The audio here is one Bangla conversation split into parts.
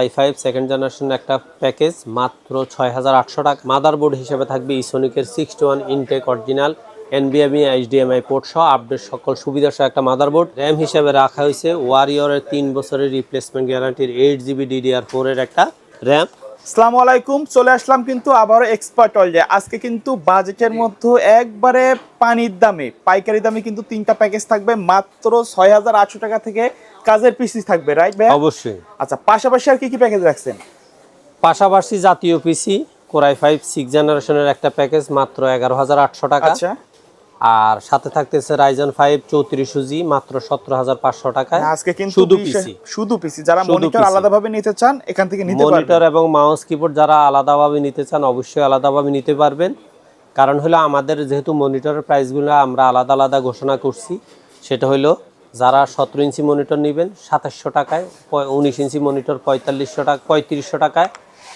আই ফাইভ সেকেন্ড জেনারেশন একটা প্যাকেজ মাত্র ছয় হাজার আটশো টাকা। মাদারবোর্ড হিসেবে থাকবে ইসোনিকের সিক্সটি ওয়ান ইনটেক অরিজিনাল এনবিএমই এইচডিএমআই পোর্ট সহ আপডেট সকল সুবিধা সহ একটা মাদারবোর্ড র্যাম হিসেবে রাখা হয়েছে ওয়ারিয়রের তিন বছরের রিপ্লেসমেন্ট গ্যারান্টির এইট জিবি ডিডিআর ফোরের একটা র্যাম আসসালামু আলাইকুম, চলে আসলাম কিন্তু আবারও এক্সপার্ট অয়েল আজকে কিন্তু বাজেটের মধ্যে একবারে পানির দামে, পাইকারি দামে কিন্তু তিনটা প্যাকেজ থাকবে, মাত্র ছয় হাজার আটশো টাকা থেকে কাজের পিসি থাকবে রাইট ভাই অবশ্যই। আচ্ছা পাশাপাশি আর কি কি প্যাকেজ রাখছেন? পাশাপাশি জাতীয় পিসি কোরাই ফাইভ সিক্স জেনারেশনের একটা প্যাকেজ মাত্র এগারো হাজার আটশো টাকা। আচ্ছা। আর সাথে থাকতেছে রাইজন ফাইভ চৌত্রিশ জি মাত্র সতেরো হাজার পাঁচশো টাকায়। আজকে কিন্তু শুধু পিসি শুধু পিসি যারা মনিটর আলাদাভাবে নিতে চান এখান থেকে নিতে মনিটর এবং মাউস কিবোর্ড যারা আলাদাভাবে নিতে চান অবশ্যই আলাদাভাবে নিতে পারবেন। কারণ হলো আমাদের যেহেতু মনিটরের প্রাইসগুলো আমরা আলাদা আলাদা ঘোষণা করছি সেটা হলো যারা সতেরো ইঞ্চি মনিটর নেবেন, সাতাশশো টাকায় উনিশ ইঞ্চি মনিটর, পঁয়তাল্লিশশো টাকা পঁয়ত্রিশশো টাকায়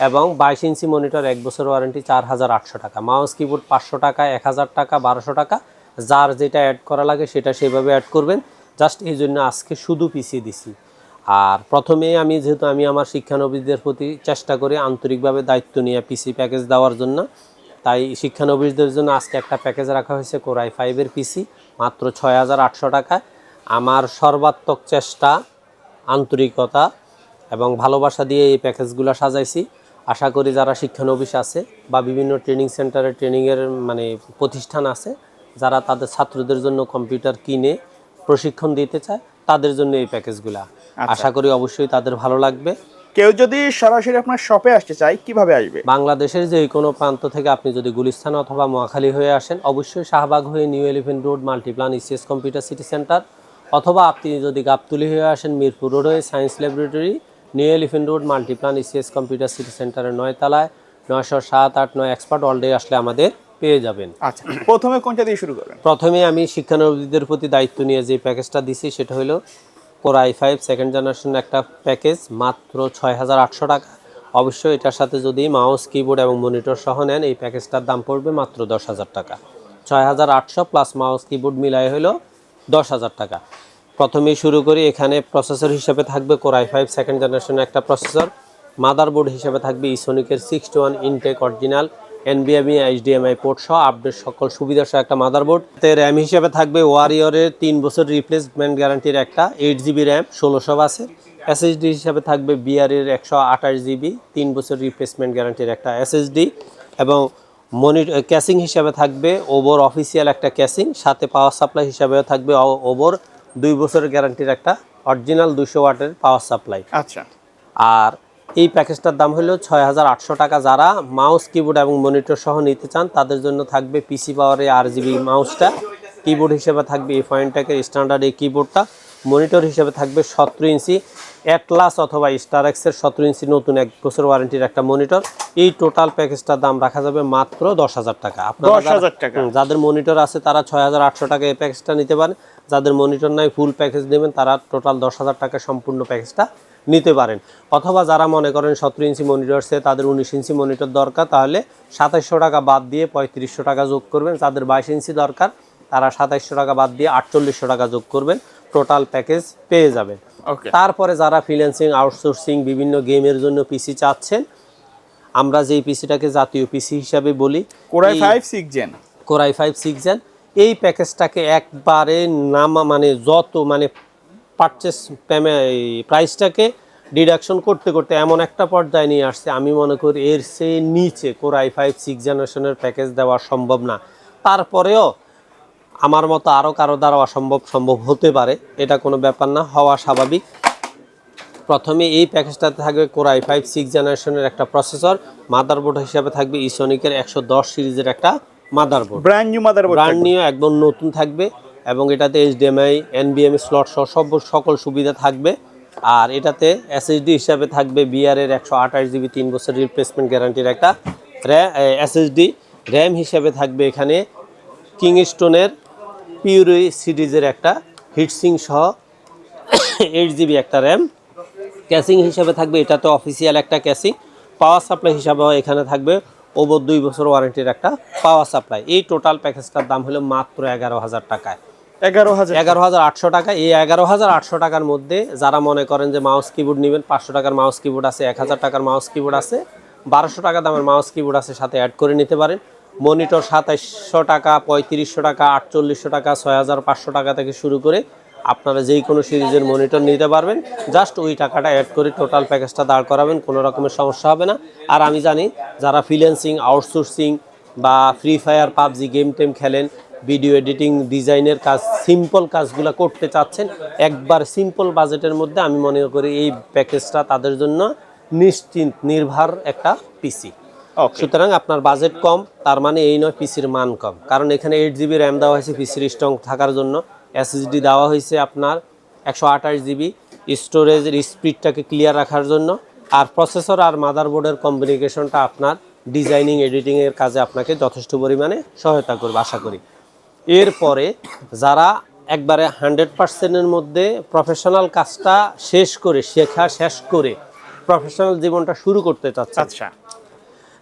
এবং বাইশ ইঞ্চি মনিটর, এক বছর ওয়ারেন্টি চার হাজার আটশো টাকা। মাউস কিবোর্ড পাঁচশো টাকা এক হাজার টাকা, বারোশো টাকা। যার যেটা অ্যাড করা লাগে সেটা সেভাবে অ্যাড করবেন। জাস্ট এই জন্য আজকে শুধু পিছিয়ে দিছি। আর প্রথমে আমি যেহেতু আমি আমার শিক্ষানবিশদের প্রতি চেষ্টা করি আন্তরিকভাবে দায়িত্ব নিয়ে পিসি প্যাকেজ দেওয়ার জন্য, তাই শিক্ষানবিশদের জন্য আজকে একটা প্যাকেজ রাখা হয়েছে কোরাই ফাইভের পিসি মাত্র ছয় হাজার আটশো টাকা আমার সর্বাত্মক চেষ্টা আন্তরিকতা এবং ভালোবাসা দিয়ে এই প্যাকেজগুলো সাজাইছি। আশা করি যারা শিক্ষানবিশ আছে বা বিভিন্ন ট্রেনিং সেন্টারে ট্রেনিংয়ের মানে প্রতিষ্ঠান আছে যারা তাদের ছাত্রদের জন্য কম্পিউটার কিনে প্রশিক্ষণ দিতে চায় তাদের জন্য এই প্যাকেজগুলা আশা করি অবশ্যই তাদের ভালো লাগবে। কেউ যদি সরাসরি আপনার শপে আসতে চায় কীভাবে আসবে? বাংলাদেশের যে কোনো প্রান্ত থেকে আপনি যদি গুলিস্তান অথবা মহাখালী হয়ে আসেন অবশ্যই শাহবাগ হয়ে new elephant road Multiplan ECS computer city center অথবা আপনি যদি গাবতুলি হয়ে আসেন মিরপুর রোড হয়ে science laboratory new elephant road Multiplan ECS computer city সেন্টারের নয়তলায় নয়শো সাত আট নয় এক্সপার্ট অলডে আসলে আমাদের পেয়ে যাবেন। আচ্ছা প্রথমে কোনটা দিয়ে শুরু করবেন? প্রথমে আমি শিক্ষানবিশদের প্রতি দায়িত্ব নিয়ে যে প্যাকেজটা দিছি সেটা হলো core I five second generation একটা প্যাকেজ মাত্র ছয় হাজার আটশো টাকা। অবশ্যই এটার সাথে যদি মাউস কিবোর্ড এবং মনিটর সহ নেন এই প্যাকেজটার দাম পড়বে মাত্র দশ হাজার টাকা। ছয় হাজার আটশো প্লাস মাউস কিবোর্ড মিলাই হলো দশ হাজার টাকা। প্রথমেই শুরু করি, এখানে প্রসেসর হিসেবে থাকবে কোর আই ফাইভ সেকেন্ড জেনারেশনের একটা প্রসেসর মাদারবোর্ড হিসেবে থাকবে ইসোনিকের সিক্সটি ওয়ান ইনটেক অরিজিনাল এনবিএমই এইচডিএমআই পোর্ট সহ আপডেট সকল সুবিধা সহ একটা মাদারবোর্ড তে র্যাম হিসেবে থাকবে ওয়ারিয়রের তিন বছর রিপ্লেসমেন্ট গ্যারান্টির একটা এইট জিবি র্যাম ষোলোশো বাসে এসএসডি হিসাবে থাকবে বিআরের একশো আঠাশ জিবি তিন বছর রিপ্লেসমেন্ট গ্যারান্টির একটা এসএসডি এবং মনিটর ক্যাসিং হিসাবে থাকবে ওভর অফিসিয়াল একটা ক্যাসিং সাথে পাওয়ার সাপ্লাই হিসাবেও থাকবে ওভর দুই বছরের গ্যারান্টির একটা অরিজিনাল দুশো ওয়াটের পাওয়ার সাপ্লাই। আচ্ছা। আর এই প্যাকেজটার দাম হলো ছয় হাজার আটশো টাকা। যারা মাউস কিবোর্ড এবং মনিটর সহ নিতে চান তাদের জন্য থাকবে পিসি পাওয়ারে আর জিবি মাউসটা। কিবোর্ড হিসেবে থাকবে এই পয়েন্টটাকে স্ট্যান্ডার্ড এই কিবোর্ডটা। মনিটর হিসেবে থাকবে সতেরো ইঞ্চি অ্যাটলাস অথবা স্টার এক্সের সতেরো ইঞ্চি নতুন এক বছর ওয়ারেন্টির একটা মনিটর। এই টোটাল প্যাকেজটার দাম রাখা যাবে মাত্র দশ হাজার টাকা। আপনার দশ হাজার টাকা। যাদের মনিটর আছে তারা ছয় হাজার আটশো টাকা এই প্যাকেজটা নিতে পারেন। যাদের মনিটর নাই ফুল প্যাকেজ নেবেন তারা টোটাল দশ হাজার টাকা সম্পূর্ণ প্যাকেজটা নিতে পারেন। অথবা যারা মনে করেন সতেরো ইঞ্চি মনিটর সে তাদের উনিশ ইঞ্চি মনিটর দরকার তাহলে সাতাইশশো টাকা বাদ দিয়ে পঁয়ত্রিশশো টাকা যোগ করবেন। যাদের বাইশ ইঞ্চি দরকার তারা সাতাইশশো টাকা বাদ দিয়ে আটচল্লিশশো টাকা যোগ করবেন। টোটাল প্যাকেজ পেয়ে যাবেন। তারপরে যারা ফ্রিল্যান্সিং আউটসোর্সিং বিভিন্ন গেমের জন্য পিসি চাচ্ছেন আমরা যেই পিসিটাকে জাতীয় পিসি হিসাবে বলি core i five six gen core i five six gen এই প্যাকেজটাকে একবারে নামা মানে যত মানে পারচেস প্রাইসটাকে ডিডাকশন করতে করতে এমন একটা পর্যায়ে নিয়ে আসছে আমি মনে করি এর সে নিচে কোরাই ফাইভ সিক্স জেনারেশনের প্যাকেজ দেওয়া সম্ভব না। তারপরেও আমার মতো আরও কারও দ্বারা অসম্ভব সম্ভব হতে পারে এটা কোনো ব্যাপার না হওয়া স্বাভাবিক। প্রথমে এই প্যাকেজটাতে থাকবে কোরাই ফাইভ সিক্স জেনারেশনের একটা প্রসেসর মাদারবোর্ড হিসাবে থাকবে ইসোনিকের একশো দশ সিরিজের একটা motherboard brand new mother brand নিয়ে একদম নতুন থাকবে এবং এটাতে এইচডিএমআই এনবিএম স্লট সহ সব সকল সুবিধা থাকবে। আর এটাতে এসএসডি হিসাবে থাকবে বিআরের একশো আঠাশ জিবি তিন বছর রিপ্লেসমেন্ট গ্যারান্টির একটা র্যা এসএসডি র্যাম হিসাবে থাকবে এখানে কিংস্টোনের পিউরি সিরিজের একটা হিটসিং সহ এইট জিবি একটা র্যাম ক্যাসিং হিসাবে থাকবে এটা তো অফিসিয়াল একটা ক্যাসিং পাওয়ার সাপ্লাই হিসাবেও এখানে থাকবে ওভার দুই বছর ওয়ারেন্টির একটা পাওয়ার সাপ্লাই এই টোটাল প্যাকেজটার দাম হলো মাত্র এগারো হাজার টাকায়। এগারো হাজার। এগারো হাজার আটশো টাকা। এই এগারো হাজার আটশো টাকার মধ্যে যারা মনে করেন যে মাউস কিবোর্ড নেবেন পাঁচশো টাকার মাউস কিবোর্ড আছে এক হাজার টাকার মাউস কিবোর্ড আছে বারোশো টাকা দামের মাউস কিবোর্ড আছে সাথে অ্যাড করে নিতে পারেন। মনিটর সাতাইশশো টাকা, পঁয়ত্রিশশো টাকা, আটচল্লিশশো টাকা ছয় হাজার পাঁচশো টাকা থেকে শুরু করে আপনারা যেই কোনো সিরিজের মনিটর নিতে পারবেন। জাস্ট ওই টাকাটা অ্যাড করে টোটাল প্যাকেজটা দাঁড় করাবেন, কোনো রকমের সমস্যা হবে না। আর আমি জানি যারা ফ্রিল্যান্সিং আউটসোর্সিং বা ফ্রি ফায়ার পাবজি গেম টেম খেলেন ভিডিও এডিটিং ডিজাইনের কাজ সিম্পল কাজগুলো করতে চাচ্ছেন, একবার সিম্পল বাজেটের মধ্যে আমি মনে করি এই প্যাকেজটা তাদের জন্য নিশ্চিন্ত নির্ভর একটা পিসি সুতরাং আপনার বাজেট কম তার মানে এই নয় পিসির মান কম। কারণ এখানে এইট জিবি র্যাম দেওয়া হয়েছে পিসির স্ট্রং থাকার জন্য। এসএসডি দেওয়া হয়েছে আপনার একশো আঠাশ জিবি স্টোরেজের স্পিডটাকে ক্লিয়ার রাখার জন্য। আর প্রসেসর আর মাদারবোর্ডের কম্বিনিকেশনটা আপনার ডিজাইনিং এডিটিংয়ের কাজে আপনাকে যথেষ্ট পরিমাণে সহায়তা করবে আশা করি। এরপরে যারা একবারে হান্ড্রেড পার্সেন্টের মধ্যে প্রফেশনাল কাজটা শেষ করে শেখা শেষ করে প্রফেশনাল জীবনটা শুরু করতে চাচ্ছে আচ্ছা।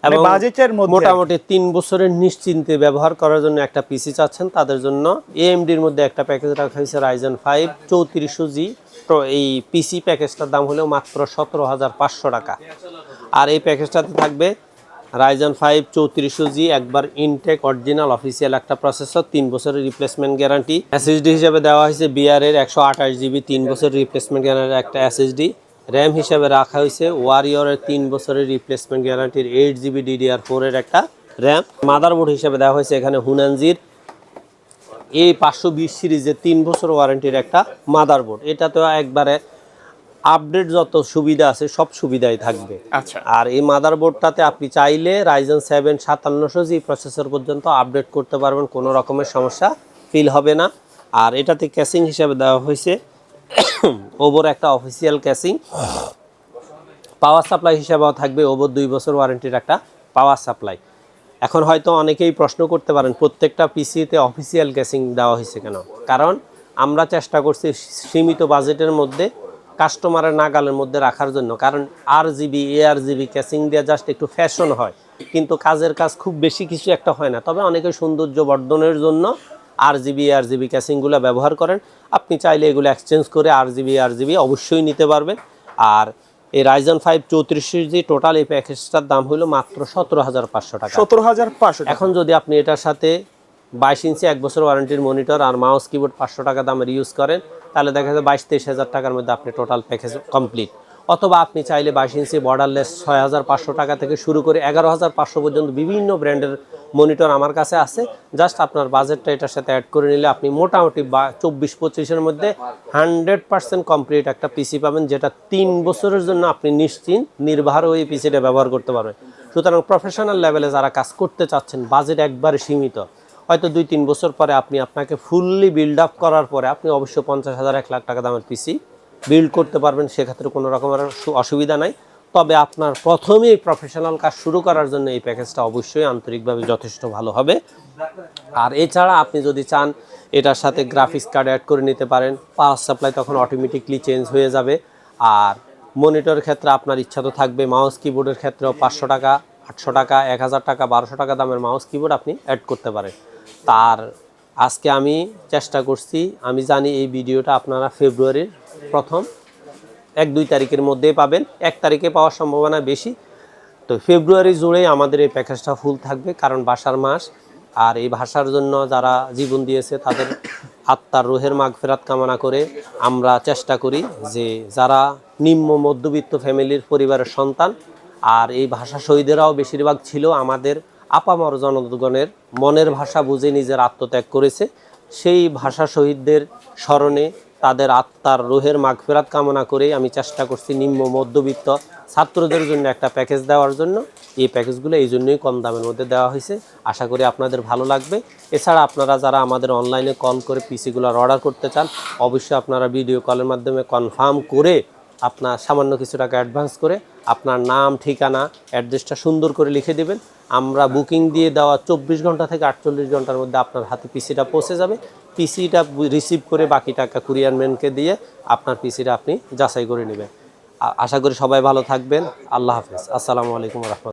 এবং বাজেটের মধ্যে মোটামুটি তিন বছরের নিশ্চিন্তে ব্যবহার করার জন্য একটা পিসি চাচ্ছেন। তাদের জন্য এএমডির মধ্যে একটা প্যাকেজ রাখা হয়েছে রাইজেন ফাইভ চৌত্রিশশো জি তো এই পিসি প্যাকেজটার দাম হলেও মাত্র সতেরো হাজার পাঁচশো টাকা। আর এই প্যাকেজটাতে থাকবে রাইজেন ফাইভ চৌত্রিশশো জি একবার ইনটেক অরিজিনাল অফিসিয়াল একটা প্রসেসর তিন বছরের রিপ্লেসমেন্ট গ্যারান্টি এসএসডি হিসেবে দেওয়া হয়েছে বিআরের একশো আঠাশ জিবি তিন বছরের রিপ্লেসমেন্ট গ্যারান্টি একটা এসএসডি র্যাম হিসাবে রাখা হয়েছে। ওয়ারিয়রের তিন বছরের রিপ্লেসমেন্ট গ্যারান্টির এইট জিবি ডিডিআর ফোরের একটা র্যাম। মাদারবোর্ড হিসাবে দেওয়া হয়েছে এখানে হুনানজির এই পাঁচশো বিশ সিরিজের তিন বছর ওয়ারেন্টির একটা মাদারবোর্ড এটা তো একবারে আপডেট যত সুবিধা আছে সব সুবিধাই থাকবে। আচ্ছা। আর এই মাদারবোর্ডটাতে আপনি চাইলে রাইজেন সেভেন সাতান্নশো জি প্রসেসর পর্যন্ত আপডেট করতে পারবেন কোনো রকমের সমস্যা ফিল হবে না। আর এটাতে ক্যাসিং হিসাবে দেওয়া হয়েছে ওভর একটা অফিসিয়াল ক্যাসিং পাওয়ার সাপ্লাই হিসাবেও থাকবে ওভর দুই বছর ওয়ারেন্টির একটা পাওয়ার সাপ্লাই এখন হয়তো অনেকেই প্রশ্ন করতে পারেন, প্রত্যেকটা পিসিতে অফিসিয়াল ক্যাসিং দেওয়া হয়েছে কেন? কারণ আমরা চেষ্টা করছি সীমিত বাজেটের মধ্যে কাস্টমারের নাগালের মধ্যে রাখার জন্য। কারণ আর জিবি এ আর জিবি ক্যাসিং দিয়ে জাস্ট একটু ফ্যাশন হয়। কিন্তু কাজের কাজ খুব বেশি কিছু একটা হয় না। তবে অনেকে সৌন্দর্য বর্ধনের জন্য আর জিবি আর জিবি ক্যাসিংগুলো ব্যবহার করেন। আপনি চাইলে এগুলো এক্সচেঞ্জ করে আর জিবি আর জিবি অবশ্যই নিতে পারবেন। আর এই রাইজন ফাইভ চৌত্রিশ জি টোটাল এই প্যাকেজটার দাম হলো মাত্র সতেরো হাজার পাঁচশো টাকা। সতেরো হাজার পাঁচশো এখন যদি আপনি এটার সাথে বাইশ ইঞ্চি এক বছর ওয়ারেন্টির মনিটর আর মাউস কিবোর্ড পাঁচশো টাকা দামের ইউজ করেন তাহলে দেখা যায় বাইশ তেইশ হাজার টাকার মধ্যে আপনি টোটাল প্যাকেজ কমপ্লিট অথবা আপনি চাইলে বাইশ ইঞ্চি বর্ডারলেস ছয় হাজার পাঁচশো টাকা থেকে শুরু করে এগারো হাজার পাঁচশো পর্যন্ত বিভিন্ন ব্র্যান্ডের মনিটর আমার কাছে আছে। জাস্ট আপনার বাজেটটা এটার সাথে অ্যাড করে নিলে আপনি মোটামুটি বা চব্বিশ পঁচিশের মধ্যে হান্ড্রেড পার্সেন্ট কমপ্লিট একটা পিসি পাবেন, যেটা তিন বছরের জন্য আপনি নিশ্চিন্ত নির্বাহ ওই পিসিটা ব্যবহার করতে পারবেন। সুতরাং প্রফেশনাল লেভেলে যারা কাজ করতে চাচ্ছেন বাজেট একবারে সীমিত। হয়তো দুই, তিন বছর পরে আপনি আপনাকে ফুললি বিল্ড আপ করার পরে আপনি অবশ্যই পঞ্চাশ হাজার, এক লাখ টাকা দামের পিসি বিল্ড করতে পারবেন, সেক্ষেত্রে কোনো রকমের অসুবিধা নাই। তবে আপনার প্রথমেই প্রফেশনাল কাজ শুরু করার জন্য এই প্যাকেজটা অবশ্যই আন্তরিকভাবে যথেষ্ট ভালো হবে। আর এছাড়া আপনি যদি চান, এটার সাথে গ্রাফিক্স কার্ড অ্যাড করে নিতে পারেন। পাওয়ার সাপ্লাই তখন অটোমেটিকলি চেঞ্জ হয়ে যাবে। আর মনিটরের ক্ষেত্রে আপনার ইচ্ছা তো থাকবে মাউস কিবোর্ডের ক্ষেত্রেও পাঁচশো টাকা, আটশো টাকা, এক হাজার টাকা, বারোশো টাকা দামের মাউস কিবোর্ড আপনি অ্যাড করতে পারেন। তার আজকে আমি চেষ্টা করছি, আমি জানি এই ভিডিওটা আপনারা ফেব্রুয়ারির প্রথম, এক দুই তারিখের মধ্যেই পাবেন, এক তারিখে পাওয়ার সম্ভাবনা বেশি। তো ফেব্রুয়ারি জুড়েই আমাদের এই প্যাকেজটা ফুল থাকবে, কারণ বাসার মাস, আর এই ভাষার জন্য যারা জীবন দিয়েছে, তাদের আত্মার রোহের মাগ ফেরাত কামনা করে আমরা চেষ্টা করি যে যারা নিম্ন মধ্যবিত্ত ফ্যামিলির পরিবারের সন্তান, আর এই ভাষা শহীদেরাও বেশিরভাগ ছিল আমাদের আপামর জনগণের মনের ভাষা বুঝে নিজের আত্মত্যাগ করেছে। সেই ভাষা শহীদদের স্মরণে তাদের আত্মার রোহের মাগফেরাত কামনা করে আমি চেষ্টা করছি নিম্ন মধ্যবিত্ত ছাত্রদের জন্য একটা প্যাকেজ দেওয়ার জন্য। এই প্যাকেজগুলো এই জন্যই কম দামের মধ্যে দেওয়া হয়েছে। আশা করি আপনাদের ভালো লাগবে। এছাড়া আপনারা যারা আমাদের অনলাইনে কল করে পিসিগুলোর অর্ডার করতে চান, অবশ্যই আপনারা ভিডিও কলের মাধ্যমে কনফার্ম করে আপনার সামান্য কিছু টাকা অ্যাডভান্স করে আপনার নাম, ঠিকানা অ্যাড্রেসটা সুন্দর করে লিখে দেবেন। আমরা বুকিং দিয়ে দেওয়া চব্বিশ ঘণ্টা থেকে আটচল্লিশ ঘণ্টার মধ্যে আপনার হাতে পিসিটা পৌঁছে যাবে। পিসিটা রিসিভ করে বাকি টাকা কুরিয়ারম্যানকে দিয়ে আপনার পিসিটা আপনি যাচাই করে নেবেন। আশা করি সবাই ভালো থাকবেন। আল্লাহ হাফেজ। আসসালামু আলাইকুম রহমতুল্লাহ।